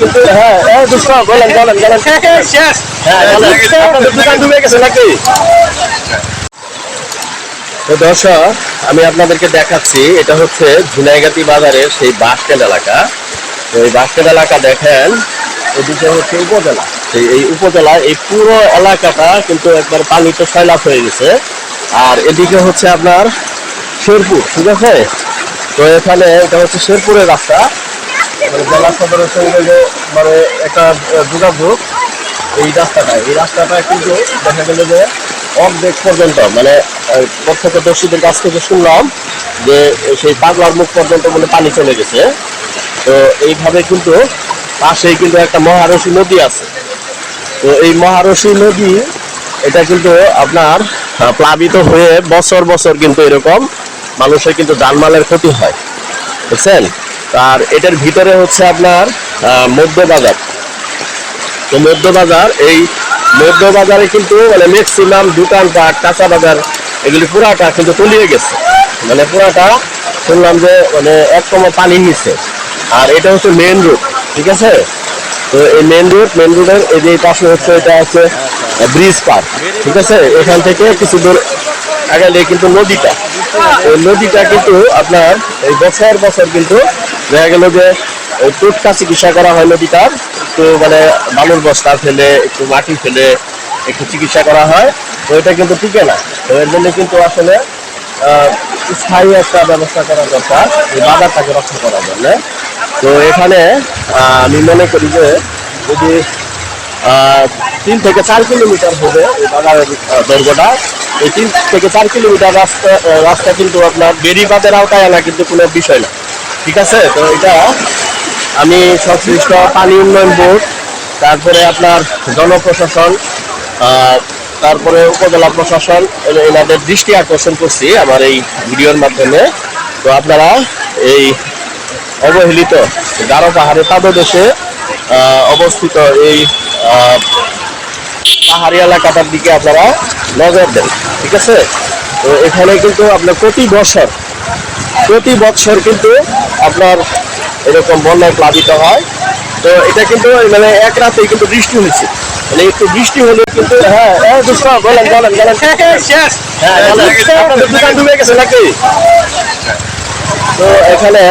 কিন্তু হ্যাঁ হ্যাঁ দুষ্ট বলেন বলেন বলেন। শেষ। হ্যাঁ আপনাদের দোকান ডুবে গেছে নাকি? তো দর্শক আমি আপনাদেরকে দেখাচ্ছি এটা হচ্ছে ঝুনাইগাতি বাজারের সেই বাসস্ট্যান্ড এলাকা। তো এই এলাকা দেখেন এদিকে হচ্ছে উপজেলা। সেই এই উপজেলা এই পুরো এলাকাটা কিন্তু একবার পানিতে সয়লাভ হয়ে গেছে। আর এদিকে হচ্ছে আপনার শেরপুর ঠিক আছে? তো এখানে এটা হচ্ছে শেরপুরের রাস্তা। মানে জেলা সদরের সঙ্গে যে মানে একটা যোগাযোগ, এই রাস্তাটা এই রাস্তাটা কিন্তু দেখা গেল যে অর্ধেক পর্যন্ত মানে প্রত্যক্ষদর্শীদের কাছ থেকে শুনলাম যে সেই পাগলার মুখ পর্যন্ত মানে পানি চলে গেছে। তো এইভাবে কিন্তু পাশেই কিন্তু একটা মহারশী নদী আছে। তো এই মহারশী নদী, এটা কিন্তু আপনার প্লাবিত হয়ে বছর বছর কিন্তু এরকম মানুষের কিন্তু জানমালের ক্ষতি হয়। বুঝছেন? আর এটার ভিতরে হচ্ছে আপনার মধ্যবাজার তো মধ্যবাজার এই মধ্যবাজারে কিন্তু মানে ম্যাক্সিমাম দোকানপাট কাঁচা বাজার, এগুলি পুরাটা কিন্তু তলিয়ে গেছে। মানে পুরাটা শুনলাম যে মানে এক কম পানি নিচ্ছে আর এটা হচ্ছে মেন রোড ঠিক আছে? তো এই মেন রোড মেন রোডের এই যে পাশে হচ্ছে, এটা হচ্ছে ব্রিজ পার ঠিক আছে? এখান থেকে কিছু দূর আগালে কিন্তু নদীটা। ওই নদীটা কিন্তু আপনার, এই বছর বছর কিন্তু দেখা গেল যে টুটকা চিকিৎসা করা হয় নদীটার, একটু মানে বালুর বস্তা ফেলে, একটু মাটি ফেলে, একটু চিকিৎসা করা হয়, তো এটা কিন্তু টিকে না। তো এর জন্য কিন্তু আসলে স্থায়ী একটা ব্যবস্থা করা দরকার এই বাজারটাকে রক্ষা করার জন্য। তো এখানে আমি মনে করি যে, যদি তিন থেকে চার কিলোমিটার হবে এই বাজারের দৈর্ঘ্যটা, এই তিন থেকে চার কিলোমিটার রাস্তা রাস্তা কিন্তু আপনার বেরিবাদের আওতায় আনা কিন্তু কোনো বিষয় না। ঠিক আছে? তো এটা আমি সংশ্লিষ্ট পানি উন্নয়ন বোর্ড, তারপরে আপনার জনপ্রশাসন তারপরে উপজেলা প্রশাসন এনাদের দৃষ্টি আকর্ষণ করছি আমার এই ভিডিওর মাধ্যমে। তো আপনারা এই অবহেলিত গারো পাহাড়ে পাদদেশে অবস্থিত এই পাহাড়ি এলাকাটার দিকে আপনারা নজর দেন, ঠিক আছে? তো এখানে কিন্তু আপনার প্রতি বছর প্রতি বছর কিন্তু আপনার এরকম বন্যায় প্লাবিত হয়। তো এটা কিন্তু মানে এক রাতেই কিন্তু বৃষ্টি হয়েছে। মানে একটু বৃষ্টি হলে কিন্তু হ্যাঁ হ্যাঁ দুষ্ট বলেন বলেন বলেন। হ্যাঁ। আপনাদের দোকান ডুবে গেছে নাকি? তো এখানে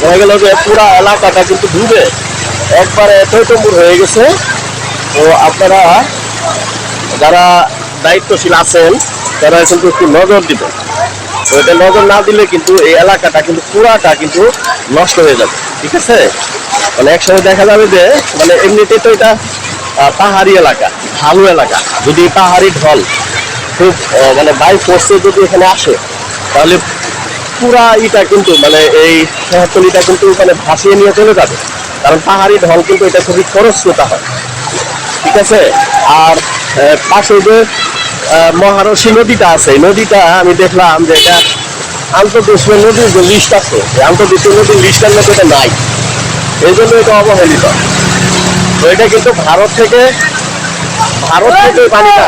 দেখা গেল যে পুরা এলাকাটা কিন্তু ডুবে। একবারে টৈটম্বুর হয়ে গেছে। তো আপনারা যারা দায়িত্বশীল আছেন তারা কিন্তু একটু নজর দিবেন। এটা নজর না দিলে কিন্তু এই এলাকাটা কিন্তু পুরাটা কিন্তু নষ্ট হয়ে যাবে। ঠিক আছে? মানে একসময় দেখা যাবে যে মানে এমনিতে তো এটা পাহাড়ি এলাকা ঢালু এলাকা। যদি পাহাড়ি ঢল খুব মানে বাই ফোর্সে যদি এখানে আসে, তাহলে পুরা ইটা কিন্তু মানে এই শহরতলিটা কিন্তু মানে ভাসিয়ে নিয়ে চলে যাবে। কারণ পাহাড়ি ঢল কিন্তু এটা খুবই খরস্রোতা হয়। ঠিক আছে? আর পাশে যে আহ, মহারশী নদীটা আছে। নদীটা আমি দেখলাম যে এটা আন্তর্দেশীয় নদীর যে লিস্ট আছে আন্তর্দেশীয় নদীর লিস্টের মধ্যে এটা নাই। এই জন্য এটা অবহেলিত। তো এটা কিন্তু ভারত থেকে ভারত থেকে পানিটা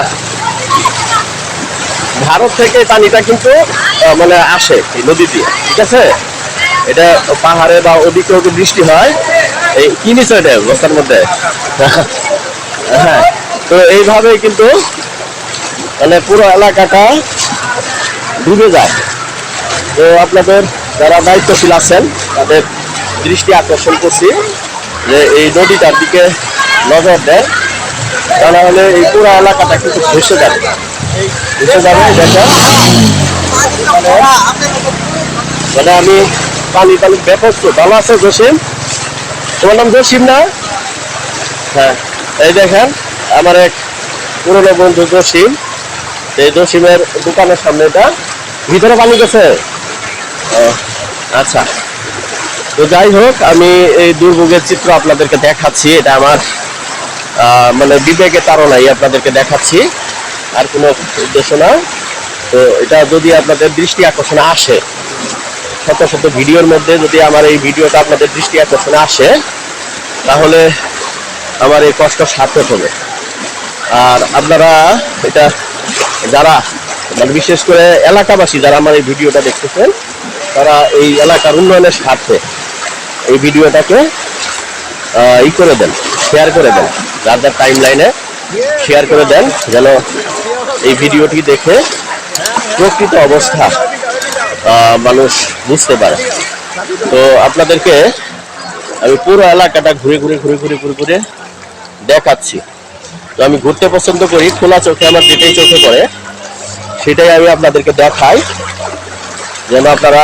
ভারত থেকে পানিটা কিন্তু মানে আসে এই নদী দিয়ে ঠিক আছে? এটা পাহাড়ে বা ওদিকে বৃষ্টি হয় এই কি এটা বস্তার মধ্যে? হ্যাঁ তো এইভাবে কিন্তু মানে পুরো এলাকাটা ডুবে যায়। তো আপনাদের যারা দায়িত্বশীল আছেন, তাদের দৃষ্টি আকর্ষণ করছি যে এই নদীটার দিকে নজর দেয় তা না হলে এই পুরো এলাকাটা কিন্তু ভেসে যাবে। ভেসে যাবে, দেখা। মানে আমি পানি পানি ব্যাপক ভালো আছে জসিম? তোমার নাম জসিম না? হ্যাঁ এই দেখেন, আমার এক পুরনো বন্ধু জসিম। এই জসিমের দোকানের সামনে এটা। ভিতরে পানি গেছে? আচ্ছা। তো যাই হোক, আমি এই দুর্ভোগের চিত্র আপনাদেরকে দেখাচ্ছি। এটা আমার মানে বিবেকে তাড়নাই আপনাদেরকে দেখাচ্ছি। আর কোনো উদ্দেশ্য না। তো এটা যদি আপনাদের দৃষ্টি আকর্ষণে আসে, শত শত ভিডিওর মধ্যে যদি আমার এই ভিডিওটা আপনাদের দৃষ্টি আকর্ষণে আসে, তাহলে আমার এই কষ্ট সার্থক হবে। আর আপনারা এটা যারা মানে বিশেষ করে এলাকাবাসী যারা আমার এই ভিডিওটা দেখতেছেন, তারা এই এলাকার উন্নয়নের স্বার্থে এই ভিডিওটাকে ই করে দেন শেয়ার করে দেন, যার যার টাইম লাইনে শেয়ার করে দেন, যেন এই ভিডিওটি দেখে প্রকৃত অবস্থা মানুষ বুঝতে পারে। তো আপনাদেরকে আমি পুরো এলাকাটা ঘুরে ঘুরে ঘুরে ঘুরে ঘুরে ঘুরে দেখাচ্ছি। তো আমি ঘুরতে পছন্দ করি, খোলা চোখে আমার যেটাই চোখে পড়ে, সেটাই আমি আপনাদেরকে দেখাই। যেন আপনারা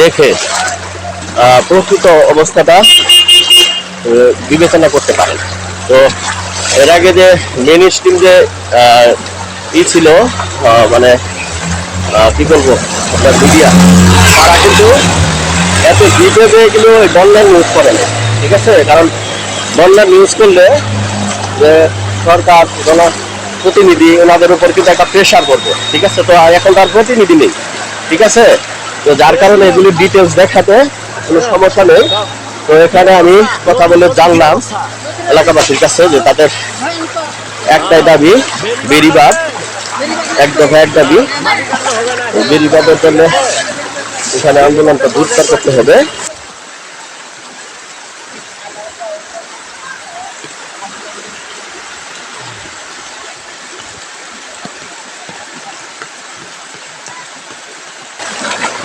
দেখে প্রকৃত অবস্থাটা বিবেচনা করতে পারেন। তো এর আগে যে মেন স্ট্রিম যে ই ছিল মানে কি বলব, আপনার মিডিয়া, তারা কিন্তু এত ডিটেলে কিন্তু ওই বন্যা নিউজ করে না, ঠিক আছে? কারণ বন্যা নিউজ করলে যে সরকার প্রতিনিধি, ওনাদের উপর কিন্তু একটা প্রেশার করবে ঠিক আছে? তো এখন তার প্রতিনিধি নেই, ঠিক আছে? তো যার কারণে এগুলি ডিটেলস দেখাতে কোনো সমস্যা নেই। তো এখানে আমি কথা বলে জানলাম এলাকাবাসীর কাছে যে তাদের একটাই দাবি, বেরিবাদ, এক দফা এক দাবি। বেরিবাদের জন্য এখানে আন্দোলনটা দূরত্ব করতে হবে।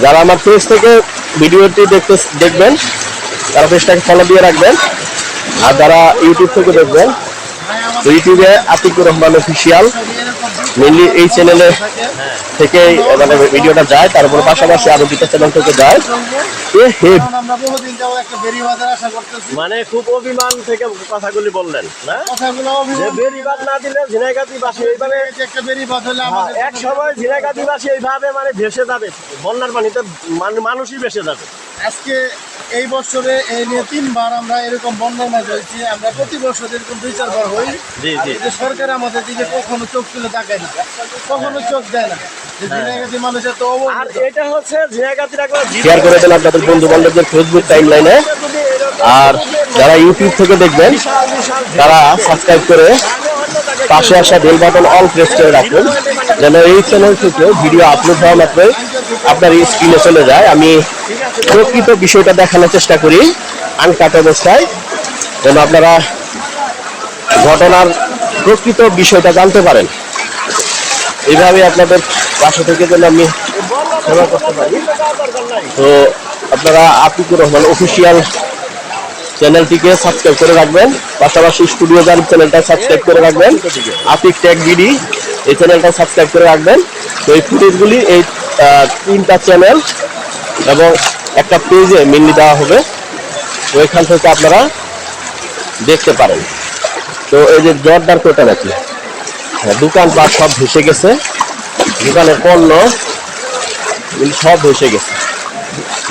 যারা আমার পেজ থেকে ভিডিওটি দেখতে দেখবেন, তারা পেজটাকে ফলো দিয়ে রাখবেন। আর যারা ইউটিউব থেকে দেখবেন ইউটিউবে আতিকুর রহমান অফিসিয়াল মেনলি এই চ্যানেলে থেকে মানে ভিডিওটা যায় তারপরে পাশাপাশি আরও দুটো চ্যানেল থেকে যায়। এ হে। আমরা বহুদিন যাব একটা বেরিবাদের আশা করতেছি মানে খুব অভিমান থেকে কথাগুলি বললেন না? কথাগুলো যে বেরিবাদ না দিলে ঝিনাইগাতিবাসী এইভাবে যে একটা বেরিবাদ হলে আমাদের এক সময় ঝিনাইগাতিবাসী এইভাবে মানে ভেসে যাবে। বন্যার পানিতে মানুষই ভেসে যাবে। আজকে এই বছরে এই নিয়ে তিনবার আমরা এরকম বন্যার মাঝে হয়েছি আমরা প্রতি বছর এরকম দুই চারবার হই। জি জি। যে সরকার আমাদের দিকে কখনো চোখ তুলে তাকায় না কখনো চোখ দেয় না। যে দিনাগাতি মানুষের তো আর এটা হচ্ছে শেয়ার করে দেন আপনাদের বন্ধু বান্ধবদের ফেসবুক টাইম লাইনে আর যারা ইউটিউব থেকে দেখবেন তারা সাবস্ক্রাইব করে পাশে আসা বেল বাটন অল প্রেস করে রাখুন যেন এই চ্যানেল থেকে ভিডিও আপলোড হওয়া মাত্রই আপনার এই স্ক্রিনে চলে যায়। আমি প্রকৃত বিষয়টা দেখানোর চেষ্টা করি আনকাট অবস্থায়। যেন আপনারা ঘটনার প্রকৃত বিষয়টা জানতে পারেন। এইভাবে আপনাদের পাশে থেকে যেন আমি সেবা করতে পারি। তো আপনারা আতিকুর রহমান অফিসিয়াল চ্যানেলটিকে সাবস্ক্রাইব করে রাখবেন, পাশাপাশি স্টুডিও গান চ্যানেলটা সাবস্ক্রাইব করে রাখবেন আতিক ট্যাগ বিডি এই চ্যানেলটা সাবস্ক্রাইব করে রাখবেন। তো এই ফুটেজগুলি এই তিনটা চ্যানেল এবং একটা পেজে মেনলি দেওয়া হবে। তো এখান থেকে আপনারা দেখতে পারেন। তো এই যে জর্দার কোটা নাকি হ্যাঁ, দোকানপাট সব ভেসে গেছে। দোকানের পণ্য এগুলি সব ভেসে গেছে।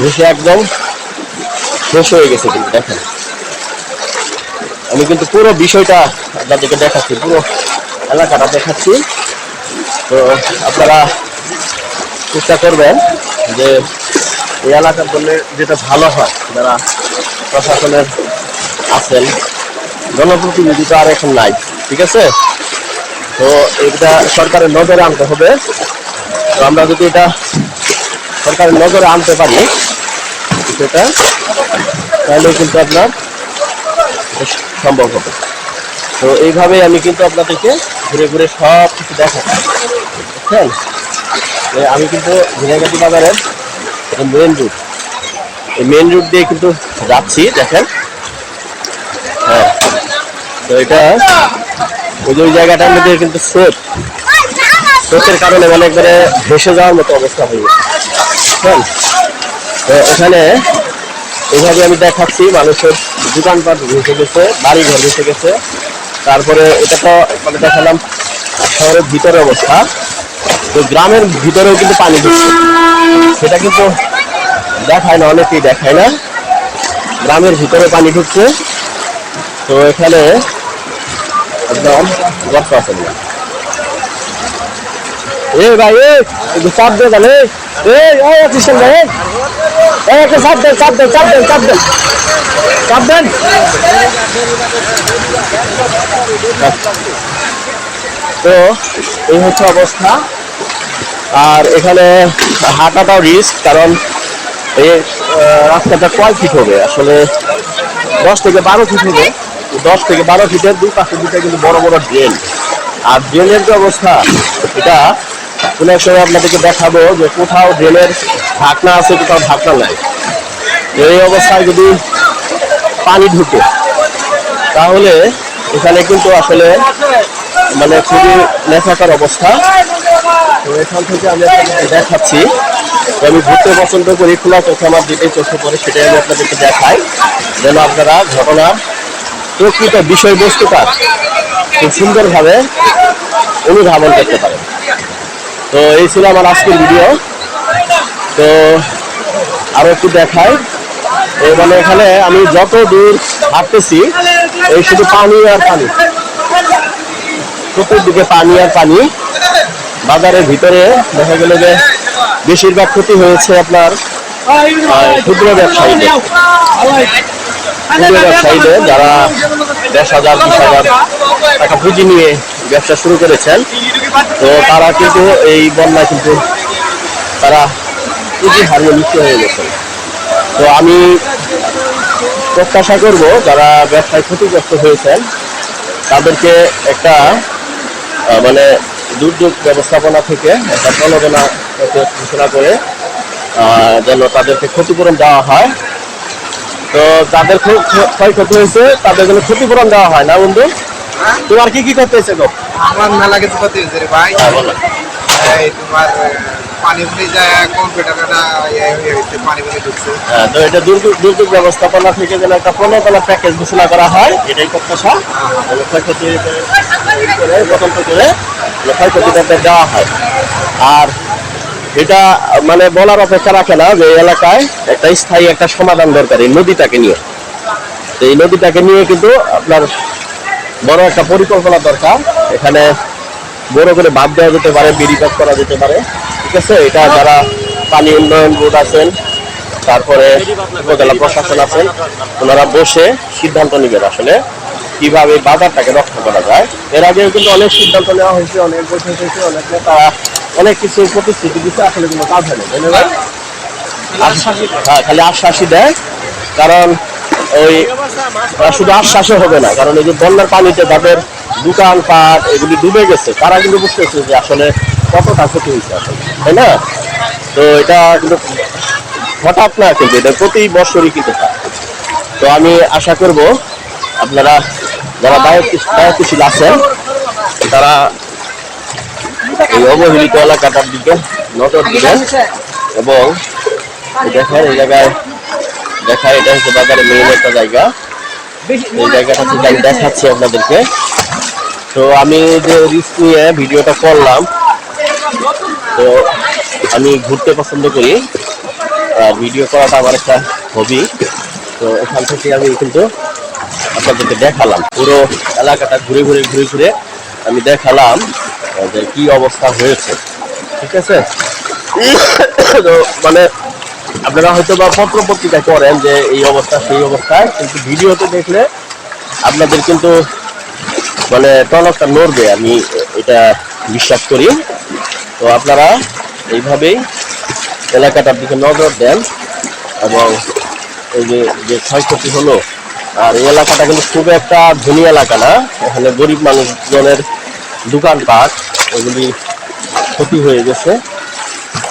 ভেসে একদম শেষ হয়ে গেছে কিন্তু দেখেন। আমি কিন্তু পুরো বিষয়টা আপনাদেরকে দেখাচ্ছি পুরো এলাকাটা দেখাচ্ছি। তো আপনারা চেষ্টা করবেন যে এই এলাকার জন্য যেটা ভালো হয় যারা প্রশাসনের আছেন জনপ্রতিনিধি তো আর এখন নাই ঠিক আছে? তো এটা সরকারের নজরে আনতে হবে। তো আমরা যদি এটা সরকারের নজরে আনতে পারি, সেটা তাহলে কিন্তু আপনার সম্ভব হবে। তো এইভাবে আমি কিন্তু আপনাদেরকে ঘুরে ঘুরে সব কিছু দেখাচ্ছি, বুঝছেন? আমি কিন্তু ঝিনাইগাতি বাজারের মেন রুট এই মেন রুট দিয়ে কিন্তু যাচ্ছি, দেখেন। হ্যাঁ তো এটা ওই যে ওই জায়গাটার মধ্যে কিন্তু স্রোত। স্রোতের কারণে মানে একবারে ভেসে যাওয়ার মতো অবস্থা হয়ে তো এখানে এইভাবে আমি দেখাচ্ছি মানুষের দোকানপাট ভেসে গেছে বাড়ি ঘর ভেসে গেছে। তারপরে এটা তো মানে দেখালাম শহরের ভিতরে অবস্থা। তো গ্রামের ভিতরেও কিন্তু পানি ঢুকছে। সেটা কিন্তু দেখায় না, অনেকেই দেখায় না। গ্রামের ভিতরে পানি ঢুকছে। তো এখানে একদম। গর্ত আছে এ ভাই, এ, একটু চাপ দে তাহলে। এ ভাই? দেন দেন দেন দেন দেন। তো, এই হচ্ছে অবস্থা। আর এখানে হাঁটাটাও রিস্ক কারণ এই রাস্তাটা কয় ফিট হবে? আসলে দশ থেকে বারো ফিট হবে। দশ থেকে বারো ফিটের দুই পাশে দুটা কিন্তু বড় বড় ড্রেন। আর ড্রেনের যে অবস্থা, এটা কোনো এক সময় আপনাদেরকে দেখাবো যে কোথাও ড্রেনের ঢাকনা আছে, কোথাও ঢাকনা নাই। এই অবস্থায় যদি পানি ঢুকে, তাহলে এখানে কিন্তু আসলে মানে খুবই নেশাকার অবস্থা। তো এখান থেকে আমি আপনাদেরকে দেখাচ্ছি। আমি ঘুরতে পছন্দ করি, খোলা চোখে, আমার যেটাই চোখে পড়ে, সেটাই আমি আপনাদেরকে দেখাই। যেন আপনারা ঘটনার প্রকৃত বিষয়বস্তুটা খুব সুন্দরভাবে অনুধাবন করতে পারেন তো এই ছিল আমার আজকের ভিডিও। তো আরও একটু এই মানে এখানে আমি যত দূর হাঁটতেছি, এই শুধু পানি আর পানি। চতুর্দিকে পানি আর পানি। বাজারের ভিতরে দেখা গেল যে বেশিরভাগ ক্ষতি হয়েছে আপনার ক্ষুদ্র ব্যবসায়ীদের। ক্ষুদ্র ব্যবসায়ীদের যারা দশ হাজার বিশ হাজার টাকা পুঁজি নিয়ে ব্যবসা শুরু করেছেন তো তারা কিন্তু এই বন্যায় কিন্তু তারা পুঁজি হারিয়ে নিচ্ছে হয়ে গেছে তো আমি প্রত্যাশা করব যারা ব্যবসায় ক্ষতিগ্রস্ত হয়েছেন তাদেরকে একটা মানে দুর্যোগ ব্যবস্থাপনা থেকে একটা প্রণোদনা ঘোষণা করে যেন তাদেরকে ক্ষতিপূরণ দেওয়া হয়। তো যাদের ক্ষ- ক্ষ- ক্ষয়ক্ষতি হয়েছে তাদের জন্য ক্ষতিপূরণ দেওয়া হয় না বন্ধু? তোমার কি কি করতে হয়েছে গো? আমার মেলা কিছু করতে হয়েছে রে ভাই। হ্যাঁ। এই তোমার পানি ফুলে যায় কম্পিউটারটা পানি ঢুকছে। হ্যাঁ, তো এটা দুর্যোগ দুর্যোগ ব্যবস্থাপনা থেকে যেন একটা প্রণোদনা প্যাকেজ ঘোষণা করা হয় এটাই প্রত্যাশা। ক্ষয়ক্ষতি করে তদন্ত করে ক্ষয়ক্ষতিটা দেওয়া হয়। আর এটা মানে বলার অপেক্ষা রাখে না যে এলাকায় একটা স্থায়ী একটা সমাধান দরকার এই নদীটাকে নিয়ে। এই নদীটাকে নিয়ে কিন্তু আপনার বড় একটা পরিকল্পনা দরকার। এখানে বড় করে বাদ দেওয়া যেতে পারে বেরিবাদ করা যেতে পারে। ঠিক আছে? এটা যারা পানি উন্নয়ন বোর্ড আছেন, তারপরে উপজেলা প্রশাসন আছেন, ওনারা বসে সিদ্ধান্ত নেবেন আসলে কীভাবে বাজারটাকে করা যায় এর আগেও কিন্তু অনেক সিদ্ধান্ত নেওয়া হয়েছে অনেক বৈঠক হয়েছে অনেক নেতা অনেক কিছু প্রতিশ্রুতি দিচ্ছে আসলে কোনো কাজ হয়নি ভাই? হ্যাঁ খালি আশ্বাসই দেয় কারণ ওই শুধু আশ্বাসে হবে না কারণ এই যে বন্যার পানিতে তাদের দোকান পাট এগুলি ডুবে গেছে তারা কিন্তু বুঝতেছে যে আসলে কতটা ক্ষতি হয়েছে আসলে তাই না তো এটা কিন্তু হঠাৎ না কিন্তু এটা প্রতি বছরই কিন্তু। তো আমি আশা করব আপনারা যারা দায়িত্ব দায়িত্বশীল আছেন তারা এই অবহেলিত এলাকাটার দিকে নজর দিবেন এবং দেখেন এই জায়গায় দেখা এটা হচ্ছে বাজারে মেইন একটা জায়গা। এই জায়গাটা থেকে আমি দেখাচ্ছি আপনাদেরকে। তো আমি যে রিস্ক নিয়ে ভিডিওটা করলাম তো আমি ঘুরতে পছন্দ করি। আর ভিডিও করাটা আমার একটা হবি তো এখান থেকে আমি কিন্তু আপনাদেরকে দেখালাম। পুরো এলাকাটা ঘুরে ঘুরে ঘুরে ঘুরে আমি দেখালাম যে কি অবস্থা হয়েছে। ঠিক আছে? তো মানে আপনারা হয়তো বা পত্র পত্রিকা করেন যে এই অবস্থা, সেই অবস্থায় কিন্তু ভিডিওতে দেখলে আপনাদের কিন্তু মানে টনকটা নড়বে, আমি এটা বিশ্বাস করি। তো আপনারা এইভাবেই এলাকাটার দিকে নজর দেন এবং এই যে যে ক্ষয়ক্ষতি হলো আর এই এলাকাটা কিন্তু খুব একটা ধনী এলাকা না। এখানে গরিব মানুষজনের দোকানপাট এগুলি ক্ষতি হয়ে গেছে।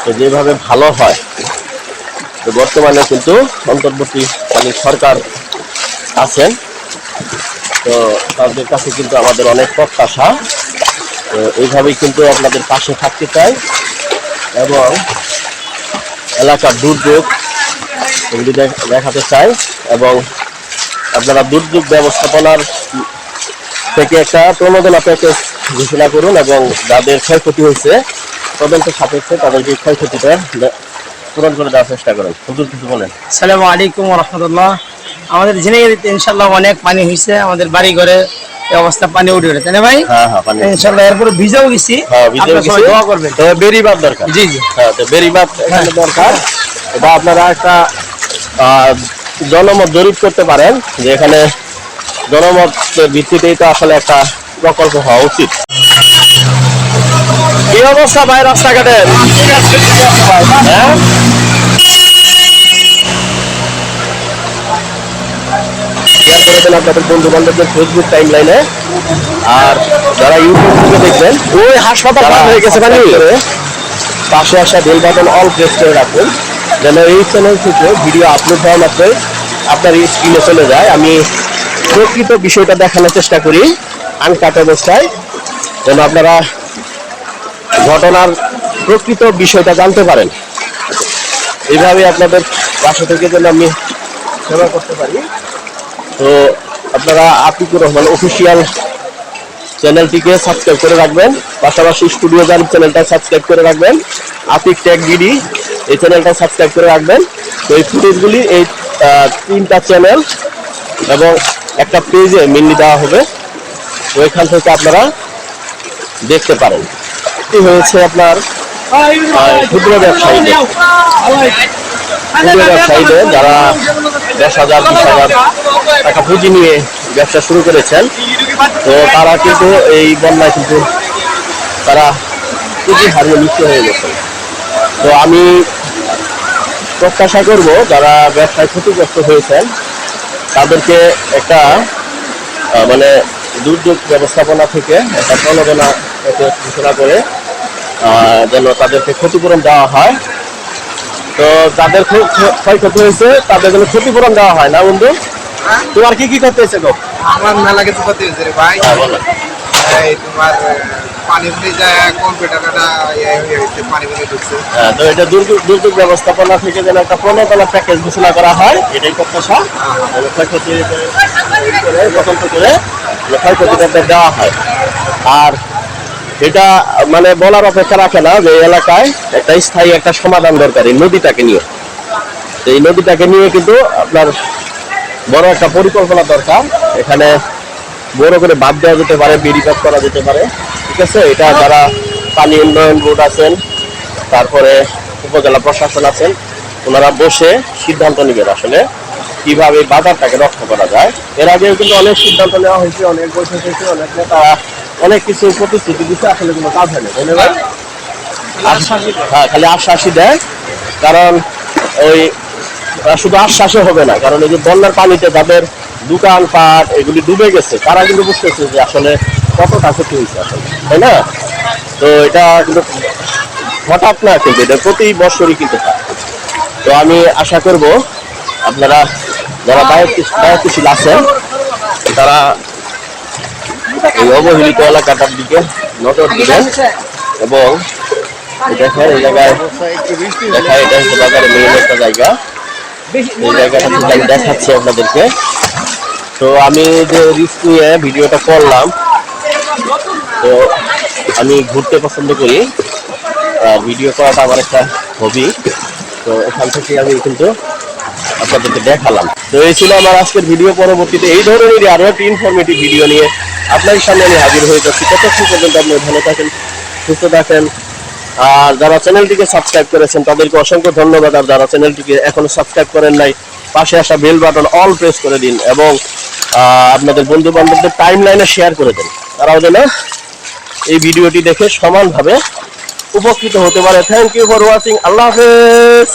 তো যেভাবে ভালো হয়, তো বর্তমানে কিন্তু অন্তর্বর্তী অন্তর্বর্তীকালীন সরকার আছেন। তো তাদের কাছে কিন্তু আমাদের অনেক প্রত্যাশা। তো এইভাবেই কিন্তু আপনাদের পাশে থাকতে চাই এবং এলাকার দুর্যোগ এগুলি দেখ- দেখাতে চাই এবং আপনারা দুর্যোগ ব্যবস্থাপনার থেকে একটা প্রণোদনা প্যাকেজ ঘোষণা করুন এবং যাদের ক্ষয়ক্ষতি হয়েছে তদন্ত সাপেক্ষে তাদেরকে ক্ষয়ক্ষতিটা পূরণ করে দেওয়ার চেষ্টা করেন। হুজুর কিছু বলেন? সালামু আলাইকুম রহমতুল্লাহ। আমাদের ঝিনাইগাড়িতে ইনশাল্লাহ অনেক পানি হয়েছে আমাদের বাড়ি ঘরে অবস্থা পানি উঠে উঠে তাই ভাই? হ্যাঁ হ্যাঁ ইনশাল্লাহ এরপরে ভিজাও গেছি হ্যাঁ আপনারা দোয়া করবেন। বেরিবাদ দরকার। জি জি। হ্যাঁ তো বেরিবাদ দরকার। এটা আপনারা একটা জনমত জরিপ করতে পারেন যে এখানে জনমত ভিত্তিতেই তো আসলে একটা প্রকল্প হওয়া উচিত। কি অবস্থা ভাই হ্যাঁ? শেয়ার করে দেন আপনাদের বন্ধু বান্ধবদের ফেসবুক টাইম লাইনে আর যারা ইউটিউব থেকে দেখবেন ওই হাসপাতাল হয়ে গেছে মানে পাশে আসা বেল বাটন অল প্রেস করে রাখুন যেন এই চ্যানেল থেকে ভিডিও আপলোড হওয়া মাত্রই আপনার স্ক্রিনে চলে যায়। আমি প্রকৃত বিষয়টা দেখানোর চেষ্টা করি আনকাট অবস্থায়। যেন আপনারা ঘটনার প্রকৃত বিষয়টা জানতে পারেন। এইভাবে আপনাদের পাশে থেকে যেন আমি সেবা করতে পারি। তো আপনারা আতিকুর রহমান অফিসিয়াল চ্যানেলটিকে সাবস্ক্রাইব করে রাখবেন। পাশাপাশি স্টুডিও গান চ্যানেলটা সাবস্ক্রাইব করে রাখবেন। আতিক ট্যাগ বিডি এই চ্যানেলটা সাবস্ক্রাইব করে রাখবেন। তো এই ফুটেজগুলি এই তিনটা চ্যানেল এবং একটা পেজে মেনলি দেওয়া হবে। তো এখান থেকে আপনারা দেখতে পারেন। এটি হয়েছে আপনার? ক্ষুদ্র ব্যবসায়ীদের। ক্ষুদ্র ব্যবসায়ীদের যারা দশ হাজার, বিশ হাজার টাকা পুঁজি নিয়ে ব্যবসা শুরু করেছেন, তো তারা কিন্তু এই বন্যায় কিন্তু তারা পুঁজি হারিয়ে নিঃস্ব হয়ে গেছে। তো আমি প্রত্যাশা করব যারা ব্যবসায় ক্ষতিগ্রস্ত হয়েছেন তাদেরকে একটা মানে দুর্যোগ ব্যবস্থাপনা থেকে একটা প্রণোদনা ঘোষণা করে যেন তাদেরকে ক্ষতিপূরণ দেওয়া হয়। তো যাদের ক্ষ- ক্ষ- ক্ষয়ক্ষতি হয়েছে তাদের জন্য ক্ষতিপূরণ দেওয়া হয় না বন্ধু? তোমার কি কি করতে হয়েছে গো? আমার মেলা কিছু ক্ষতি হয়েছে রে ভাই। হ্যাঁ, তোমার আহ, পানি ফুলে যায় কম্পিউটারটা গেছে পানি ফুলে ঢুকছে। তো এটা দুর্যোগ দুর্যোগ ব্যবস্থাপনা থেকে যেন একটা প্রণোদনা প্যাকেজ ঘোষণা করা হয় এটাই প্রত্যাশা। ক্ষয়ক্ষতি তদন্ত করে ক্ষয়ক্ষতিটা দেওয়া হয়। আর এটা মানে বলার অপেক্ষা রাখে না যে এলাকায় একটা স্থায়ী একটা সমাধান দরকার এই নদীটাকে নিয়ে। এই নদীটাকে নিয়ে কিন্তু আপনার বড় একটা পরিকল্পনা দরকার। এখানে বড় করে বাদ দেওয়া যেতে পারে বেরিকাট করা যেতে পারে। ঠিক আছে এটা যারা পানি উন্নয়ন বোর্ড আছেন তারপরে উপজেলা প্রশাসন আছেন ওনারা বসে সিদ্ধান্ত নেবেন আসলে কীভাবে বাজারটাকে রক্ষা করা যায়। এর আগেও কিন্তু অনেক সিদ্ধান্ত নেওয়া হয়েছে অনেক বৈঠক হয়েছে অনেক নেতা অনেক কিছু প্রতিশ্রুতি দিচ্ছে আসলে কোনো কাজ হয় না তাই হ্যাঁ খালি আশ্বাসই দেয় কারণ ওই শুধু আশ্বাসে হবে না কারণ এই যে বন্যার পানিতে যাদের দোকান পাট এগুলি ডুবে গেছে তারা কিন্তু বুঝতেছে যে আসলে কতটা ক্ষতি হয়েছে আসলে? তাই না? তো এটা কিন্তু হঠাৎ না কিন্তু এটা প্রতি বছরই কিন্তু তো আমি আশা করব আপনারা যারা দায়িত্ব- দায়িত্বশীল আছেন তারা এই অবহেলিত এলাকাটার দিকে নজর দিবেন এবং দেখেন এই জায়গায় দেখা এটা হচ্ছে বাজারে মেইন একটা জায়গা। এই জায়গাটা আমি দেখাচ্ছি আপনাদেরকে। তো আমি যে রিস্ক নিয়ে ভিডিওটা করলাম তো আমি ঘুরতে পছন্দ করি। ভিডিও করাটা আমার একটা হবি তো এখান থেকে আমি কিন্তু আপনাদেরকে দেখালাম। তো এই ছিল আমার আজকের ভিডিও পরবর্তীতে। এই ধরনেরই আরও একটি ইনফরমেটিভ ভিডিও নিয়ে আপনার সামনে আমি হাজির হয়ে যাচ্ছি। ততক্ষণ পর্যন্ত আপনি ভালো থাকেন, সুস্থ থাকেন। আর যারা চ্যানেলটিকে সাবস্ক্রাইব করেছেন, তাদেরকে অসংখ্য ধন্যবাদ। আর যারা চ্যানেলটিকে এখনও সাবস্ক্রাইব করেন নাই, পাশে আসা বেল বাটন অল প্রেস করে দিন এবং আপনাদের বন্ধু বান্ধবদের টাইম লাইনে শেয়ার করে দেন। তারাও যেন এই ভিডিওটি দেখে সমানভাবে উপকৃত হতে পারে। থ্যাংক ইউ ফর ওয়াচিং আল্লাহ হাফেজ।